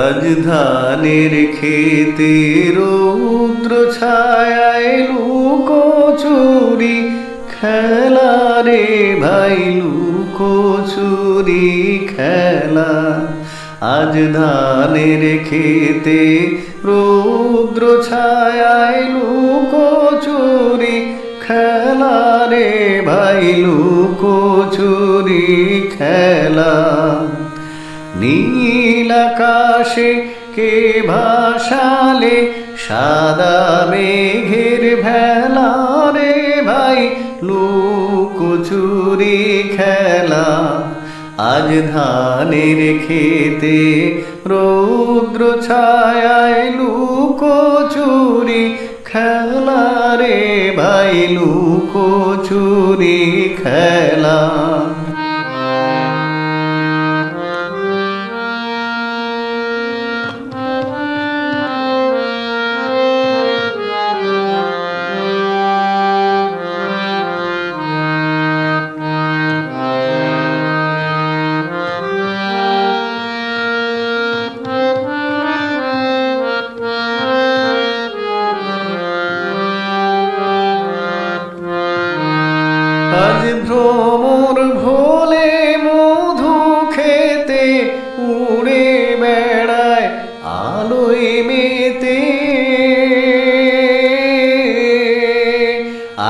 আজ ধানের খেতে রৌদ্র ছায় লুকো চুরি খেলা রে ভাই লুকো চুরি খেলা। আজ ধানের খেতে রৌদ্র ছায় লুকো চুরি খেলা রে ভাই লুকো চুরি খেলা। নীল আকাশে কে ভাসালে? সাদা মেঘের ভেলা রে ভাই লুকোচুরি খেলা। আজ ধানের খেতে রৌদ্র ছায় লুকোচুরি খেলা রে ভাই লুকোচুরি খেলা।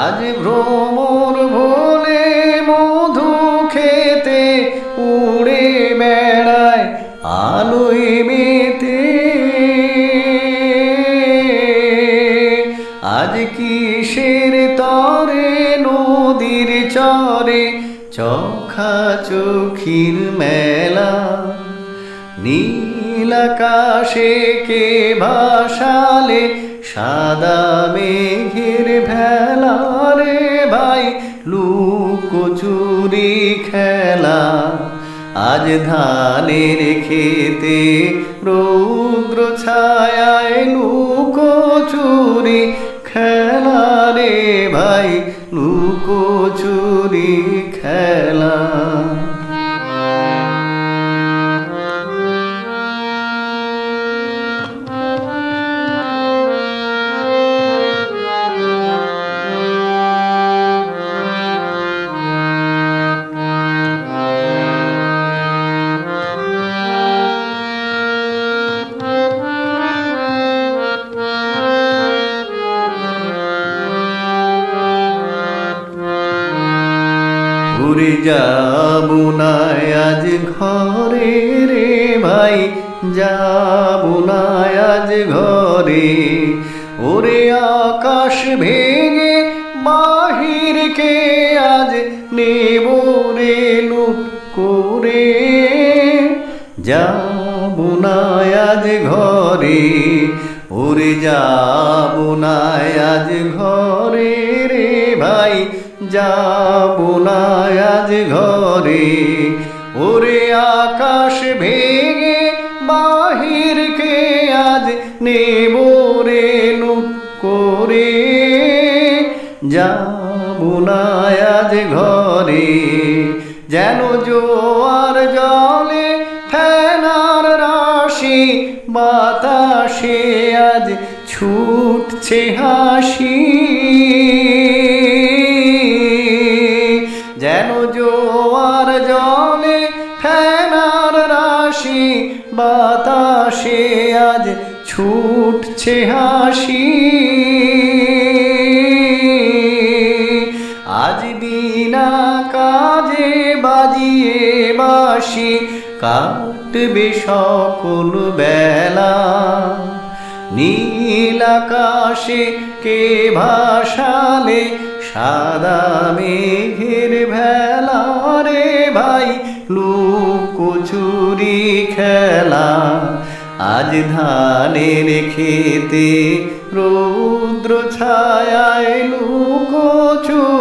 আজ ভ্রমর ভোলে মধু খেতে উড়ে বেড়ায় আলোয় মেতে। আজ কিসের তরে নদীর চরে চখা চোখির মেলা। নীল আকাশে কে ভাসালে সাদা মেঘের ভেলা রে ভাই লুকোচুরি খেলা। আজ ধানের খেতে রৌদ্র ছায় লুকোচুরি খেলা রে ভাই ঘুরে যাব না, আজ ঘরে রে ভাই, যাব না, আজ ঘরে। ওরে আকাশ ভেঙে বাহিরকে আজ নেব রে, লুট করে। যাব না, আজ ঘরে। ওরে যাব না, আজ ঘরে রে ভাই যাব না আজ ঘরে। ওরে আকাশ ভেঙে বাহিরকে আজ নেব রে লুট করে। যাব না আজ ঘরে, যেন জোয়ার জলে ফেনার রাশি, বাতাসে আজ ছুটছে হাসি। বাতাসে আজ ছুটছে হাসি। আজ বিনা কাজে বাজিয়ে বাসি কাটবে সকল বেলা। নীল আকাশে কে ভাসালে সাদা মেঘের ভেলা। রে ভাই, লুকোচুরি খেলা। আজ ধানের খেতে রৌদ্র ছায় লুকোচুরি